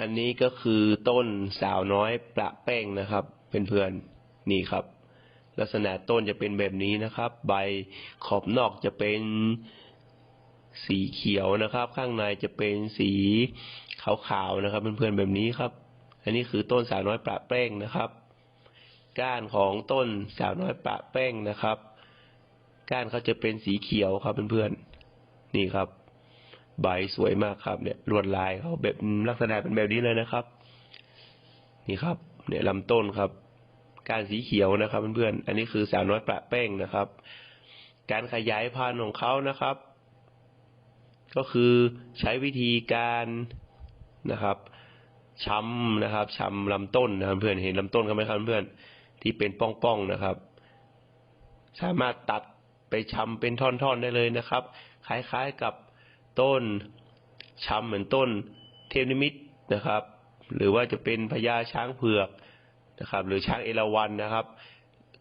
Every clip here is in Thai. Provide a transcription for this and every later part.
อันนี้ก็คือต้นสาวน้อยประแป้งนะครับเพื่อนๆนี่ครับ ลักษณะต้นจะเป็นแบบนี้นะครับ ใบขอบนอกจะเป็นสีเขียวนะครับ ข้างในจะเป็นสีขาวๆนะครับ เพื่อนๆแบบนี้ครับ อันนี้คือต้นสาวน้อยประแป้งนะครับ ก้านของต้นสาวน้อยประแป้งนะครับ ก้านเขาจะเป็นสีเขียวครับเพื่อนๆนี่ครับ ใบสวยมากครับ เนี่ยลวดลายเขาแบบลักษณะเป็นแบบนี้เลยนะครับ นี่ครับ เนี่ยลำต้นครับ การสีเขียวนะครับเพื่อนๆอันนี้คือสาวน้อยประแป้งนะครับ การขยายพันธุ์ของเขานะครับ ก็คือใช้วิธีการนะครับช้ำนะครับช้ำลำต้นนะครับเพื่อนเห็นลำต้นเขาไหมครับเพื่อนที่เป็นป้องๆนะครับ สามารถตัดไปช้ำเป็นท่อนๆได้เลยนะครับ คล้ายๆกับ ต้นช้ำเหมือนต้น เทพนิมิตนะครับ หรือว่าจะเป็นพญาช้างเผือกนะครับ หรือช้างเอราวัณนะครับ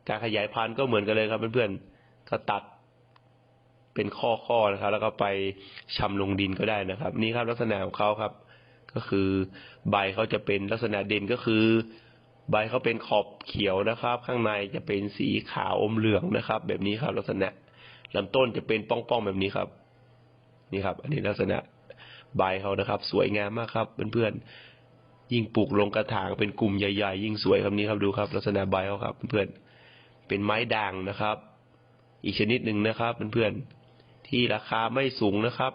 การขยายพันธุ์ก็เหมือนกันเลยครับเพื่อนๆก็ตัดเป็นข้อๆนะครับ แล้วก็ไปชำลงดินก็ได้นะครับ นี่ครับลักษณะของเขาครับ ก็คือใบเขาจะเป็นลักษณะเด่นก็คือ ใบเขาเป็นขอบเขียวนะครับ ข้างในจะเป็นสีขาวอมเหลืองนะครับ แบบนี้ครับลักษณะลำต้นจะเป็นป้องๆแบบนี้ครับ นี่ครับ อันนี้ลักษณะใบเขานะครับ สวยงามมากครับเพื่อนๆยิ่งปลูกลงกระถางเป็นกลุ่มใหญ่ๆ ยิ่งสวยครับนี้ครับดูครับ ลักษณะใบเขาครับเพื่อนๆเป็นไม้ด่างนะครับ อีกชนิดหนึ่งนะครับเพื่อนๆที่ราคาไม่สูงนะครับ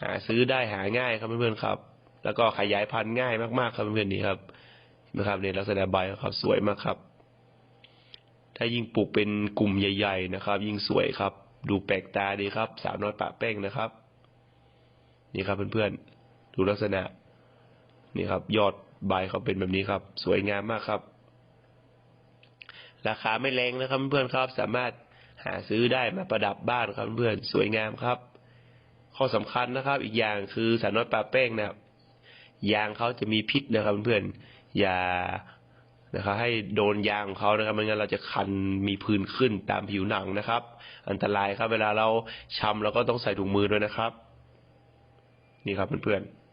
หาซื้อได้หาง่ายครับเพื่อนๆครับ แล้วก็ขยายพันธุ์ง่ายมากๆครับเพื่อนๆนี่ครับนะครับในลักษณะใบเขาครับสวยมากครับ ถ้ายิ่งปลูกเป็นกลุ่มใหญ่ ๆ นะครับ ยิ่งสวยครับ ดูแปลกตาดีครับ สาวน้อยปะแป้งนะครับ นี่ครับเพื่อนๆ ดูลักษณะ นี่ครับ ยอดใบเขาเป็นแบบนี้ครับ สวยงามมากครับ ราคาไม่แรงนะครับเพื่อนๆครับ สามารถหาซื้อได้มาประดับบ้านครับเพื่อนสวยงามครับ ข้อสำคัญนะครับ อีกอย่างคือสาวน้อยปลาแป้งนะครับยางเขาจะมีพิษนะครับเพื่อนๆอย่า นะครับให้โดนยางของเขานะครับไม่งั้นเราจะคันมีพื้นขึ้นตามผิวหนังนะครับ อันตรายครับเวลาเราชำเราก็ต้องใส่ถุงมือด้วยนะครับ นี่ครับเพื่อนๆ